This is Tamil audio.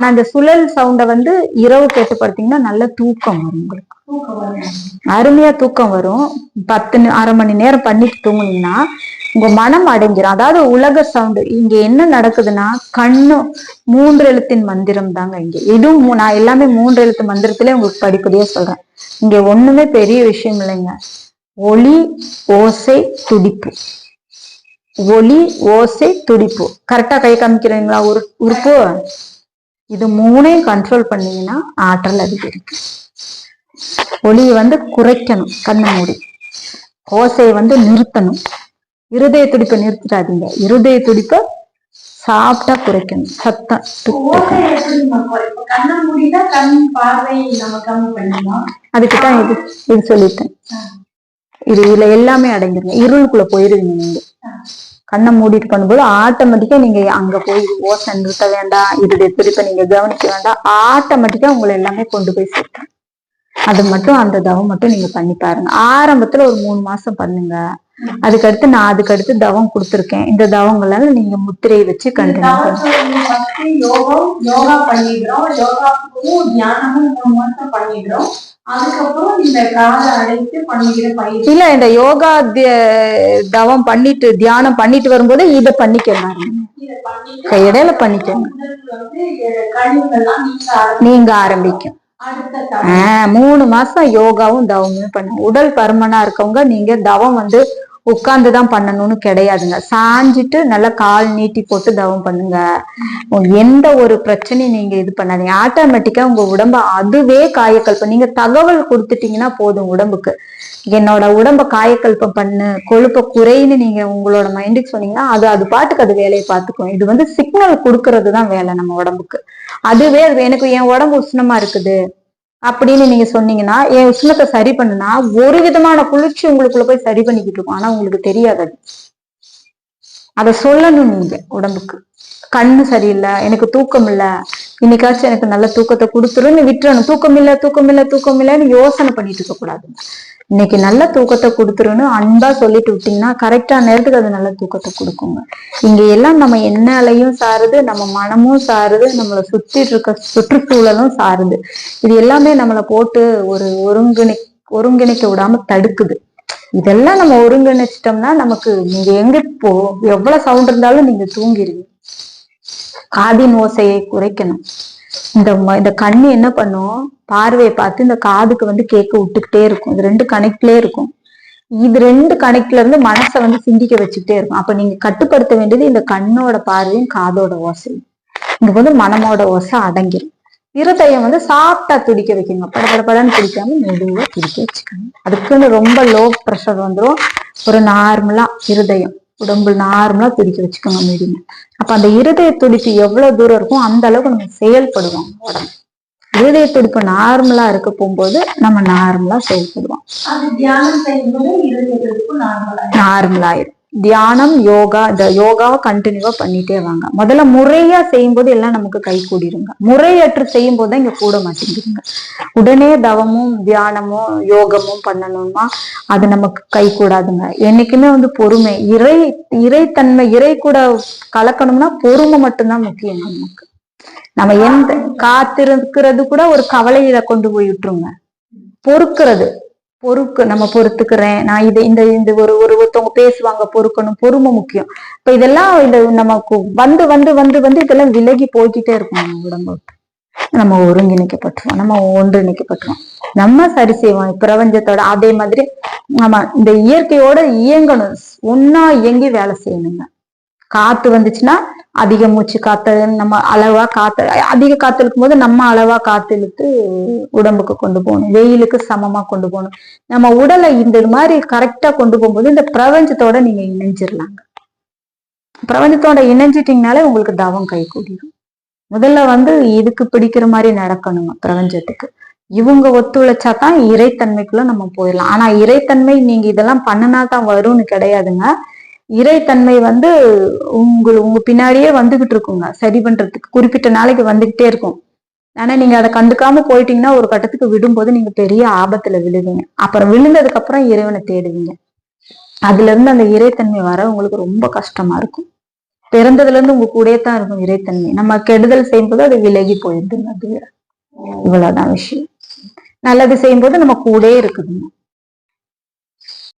ஆனா இந்த சுழல் சவுண்ட வந்து இரவு கேட்டு படுத்தீங்கன்னா நல்ல தூக்கம் வரும் உங்களுக்கு. அருமையா தூக்கம் வரும். பத்து அரை மணி நேரம் பண்ணிட்டு தூங்குனீங்கன்னா உங்க மனம் அடைஞ்சிரும் அதாவது உலக சவுண்டு இங்க என்ன நடக்குதுன்னா கண்ணு மூன்று எழுத்தின் மந்திரம் தாங்க இங்க. இதுவும் நான் எல்லாமே மூன்று எழுத்து மந்திரத்திலே உங்களுக்கு படிப்படியா சொல்றேன். இங்க ஒண்ணுமே பெரிய விஷயம் இல்லைங்க. ஒளி ஓசை துடிப்பு. ஒளி ஓசை துடிப்பு. கரெக்டா கை காமிக்கிறீங்களா? உரு உறுப்பு? இது மூணையும் கண்ட்ரோல் பண்ணீங்கன்னா ஆற்றல் அதிகரிக்கும். ஒளியை வந்து குறைக்கணும் கண்ணை மூடி. ஓசையை வந்து நிறுத்தணும். இருதய துடிப்பை நிறுத்திடாதீங்க. இருதய துடிப்பை சாப்பிட்டா குறைக்கணும். சத்தம் அதுக்கு தான் இது இது சொல்லிட்டேன் இது இதுல எல்லாமே அடங்கிருங்க. இருளுக்குள்ள போயிருவீங்க நீங்க. கண்ணை மூடிட்டு பண்ணும்போது ஆட்டோமேட்டிக்கா நீங்க அங்க போய் ஓசை நிறுத்த வேண்டாம். இருதய துடிப்பை நீங்க கவனிக்க வேண்டாம். ஆட்டோமேட்டிக்கா உங்களை எல்லாமே கொண்டு போய் சேர்க்கும் அது மட்டும் அந்த தவம் மட்டும் நீங்க பண்ணி பாருங்க. ஆரம்பத்துல ஒரு மூணு மாசம் பண்ணுங்க. அதுக்கடுத்து நான் அதுக்கடுத்து தவம் கொடுத்துருக்கேன். இந்த தவங்களால நீங்க முத்திரையை வச்சு கண்டினியூ பண்ணுங்க. யோகா பண்ணிடுறோம். யோகாவும் தியானமும் மூணு மாசம் பண்ணிடுறோம். அதுக்கப்புறம் இந்த காலை அடைத்து பண்ணுகிற பயிற்சி. இல்ல இந்த யோகா தவம் பண்ணிட்டு தியானம் பண்ணிட்டு வரும்போது இதை பண்ணிக்கலாம் இடையில பண்ணிக்கோங்க. நீங்க ஆரம்பி- நீங்க ஆரம்பிக்கும் மூணு மாசம் யோகாவும் தவமும் பண்ணுங்க உடல் பருமனா இருக்கவங்க நீங்க தவம் வந்து உட்கார்ந்து தான் பண்ணணும்னு கிடையாதுங்க. சாஞ்சிட்டு நல்லா கால் நீட்டி போட்டு தவம் பண்ணுங்க. எந்த ஒரு பிரச்சனையும் நீங்க இது பண்ணாதீங்க. ஆட்டோமேட்டிக்கா உங்க உடம்ப அதுவே காயக்கல்பம். நீங்க தகவல் கொடுத்துட்டீங்கன்னா போதும் உடம்புக்கு. என்னோட உடம்ப காயக்கல்பம் பண்ணு. கொழுப்ப குறைன்னு நீங்க உங்களோட மைண்டுக்கு சொன்னீங்கன்னா அது அது பாட்டுக்கு அது வேலையை பார்த்துக்கும். இது வந்து சிக்னல் கொடுக்கறது தான் வேலை நம்ம உடம்புக்கு. அதுவே அது எனக்கு என் உடம்பு உஷ்ணமா இருக்குது. அப்படின்னு நீங்க சொன்னீங்கன்னா என் உஷ்ணத்தை சரி பண்ணுனா ஒரு விதமான குளிர்ச்சி உங்களுக்குள்ள போய் சரி பண்ணிக்கிட்டு இருக்கும். ஆனா உங்களுக்கு தெரியாது அது. அதை சொல்லணும் நீங்க உடம்புக்கு. கண்ணு சரியில்லை எனக்கு தூக்கம் இல்ல இன்னைக்காச்சும் எனக்கு நல்ல தூக்கத்தை கொடுத்துருன்னு விட்டுறணும். தூக்கம் இல்ல தூக்கம் இல்ல தூக்கம் இல்லைன்னு யோசனை பண்ணிட்டு இருக்க கூடாது இன்னைக்கு நல்ல தூக்கத்தை கொடுத்துருன்னு அன்பா சொல்லிட்டு விட்டீங்கன்னா கரெக்டா நேரத்துக்கு அது நல்ல தூக்கத்தை கொடுக்குங்க. இங்க எல்லாம் நம்ம எண்ணாலையும் சாருது நம்ம மனமும் சாருது நம்மளை சுத்திட்டு இருக்க சுற்றுச்சூழலும் சாருது. இது எல்லாமே நம்மளை போட்டு ஒரு ஒருங்கிணை ஒருங்கிணைக்க விடாம தடுக்குது. இதெல்லாம் நம்ம ஒருங்கிணைச்சிட்டோம்னா நமக்கு நீங்க எங்க போ எவ்வளவு சவுண்ட் இருந்தாலும் நீங்க தூங்கிடுவீங்க காதின் ஓசையை குறைக்கணும். இந்த ம- இந்த கண்ணு என்ன பண்ணும்? பார்வையை பார்த்து இந்த காதுக்கு வந்து கேட்க விட்டுக்கிட்டே இருக்கும். இது ரெண்டு கனெக்ட்லயே இருக்கும். இது ரெண்டு கனெக்ட்ல இருந்து மனசை வந்து சிந்திக்க வச்சுக்கிட்டே இருக்கும். அப்ப நீங்க கட்டுப்படுத்த வேண்டியது இந்த கண்ணோட பார்வையும் காதோட ஓசையும் இங்க வந்து மனமோட ஓசை அடங்கிடும் இருதயம் வந்து சாப்பிட்டா துடிக்க வைக்கணும் பட பட படன்னு மெதுவா துடிக்க வச்சுக்கணும் அதுக்குன்னு ரொம்ப லோ ப்ரெஷர் வந்துடும் ஒரு நார்மலா இருதயம். உடம்பு நார்மலா துடிக்க வச்சுக்கோங்க மீடியம் அப்ப அந்த இருதய துடிப்பு எவ்வளவு தூரம் இருக்கும் அந்த அளவுக்கு நம்ம செயல்படுவோம் உடம்பு. இருதய துடிப்பு நார்மலா இருக்க போகும்போது நம்ம நார்மலா செயல்படுவோம். நார்மலா நார்மலாயிரும். தியானம் யோகா இந்த யோகாவை கண்டினியூவா பண்ணிட்டே வாங்க. முதல்ல முறையா செய்யும்போது எல்லாம் நமக்கு கை கூடிருங்க. முறையற்று செய்யும் போது தான் இங்க கூட மாட்டேங்குதுங்க உடனே தவமும் தியானமும் யோகமும் பண்ணணும்னா அது நமக்கு கை கூடாதுங்க. என்னைக்குமே வந்து பொறுமை இறை இறைத்தன்மை இறை கூட கலக்கணும்னா பொறுமை மட்டும்தான் முக்கியம் நமக்கு. நம்ம எந்த காத்திருக்கிறது கூட ஒரு கவலையில கொண்டு போய் விட்டுருங்க. பொறுக்கிறது. பொறுக்கு நம்ம பொறுத்துக்கிறேன். நான் இது இந்த இந்த ஒரு ஒரு ஒருத்தவங்க பேசுவாங்க பொறுக்கணும் பொறுமை முக்கியம். இப்ப இதெல்லாம் இந்த நமக்கு வந்து வந்து வந்து வந்து இதெல்லாம் விலகி போய்கிட்டே இருக்கும் நம்ம உடம்பு. நம்ம ஒருங்கிணைக்கப்பட்டுருவோம் நம்ம ஒன்றிணைக்கப்பட்டுருவோம். நம்ம சரி செய்வோம் பிரபஞ்சத்தோட அதே மாதிரி நம்ம இந்த இயற்கையோட இயங்கணும். ஒன்னா இயங்கி வேலை செய்யணுங்க. காத்து வந்துச்சுன்னா அதிக மூச்சு காத்து நம்ம அளவா காத்து அதிக காத்து இழுக்கும் போது நம்ம அளவா காத்து இழுத்து உடம்புக்கு கொண்டு போகணும். வெயிலுக்கு சமமா கொண்டு போகணும். நம்ம உடலை இந்த மாதிரி கரெக்டா கொண்டு போகும்போது இந்த பிரபஞ்சத்தோட நீங்க இணைஞ்சிடலாங்க பிரபஞ்சத்தோட இணைஞ்சிட்டீங்கனாலே உங்களுக்கு தவம் கை கூடிடும் முதல்ல வந்து இதுக்கு பிடிக்கிற மாதிரி நடக்கணுங்க பிரபஞ்சத்துக்கு. இவங்க ஒத்துழைச்சா தான் இறைத்தன்மைக்குள்ள நம்ம போயிடலாம் ஆனா இறைத்தன்மை நீங்க இதெல்லாம் பண்ணுனா தான் வரும்னு கிடையாதுங்க. இறைத்தன்மை வந்து உங்க உங்க பின்னாடியே வந்துகிட்டு இருக்குங்க. சரி பண்றதுக்கு குறிப்பிட்ட நாளைக்கு வந்துகிட்டே இருக்கும். ஆனா நீங்க அதை கண்டுக்காம போயிட்டீங்கன்னா ஒரு கட்டத்துக்கு விடும்போது நீங்க பெரிய ஆபத்துல விழுவீங்க. அப்புறம் விழுந்ததுக்கு அப்புறம் இறைவனை தேடுவீங்க. அதுல இருந்து அந்த இறைத்தன்மை வர உங்களுக்கு ரொம்ப கஷ்டமா இருக்கும். பிறந்ததுல இருந்து உங்க கூடயே தான் இருக்கும் இறைத்தன்மை. நம்ம கெடுதல் செய்யும்போது அது விலகி போயிடுதுங்க அது இவ்வளவுதான் விஷயம். நல்லது செய்யும்போது நம்ம கூட இருக்குதுங்க.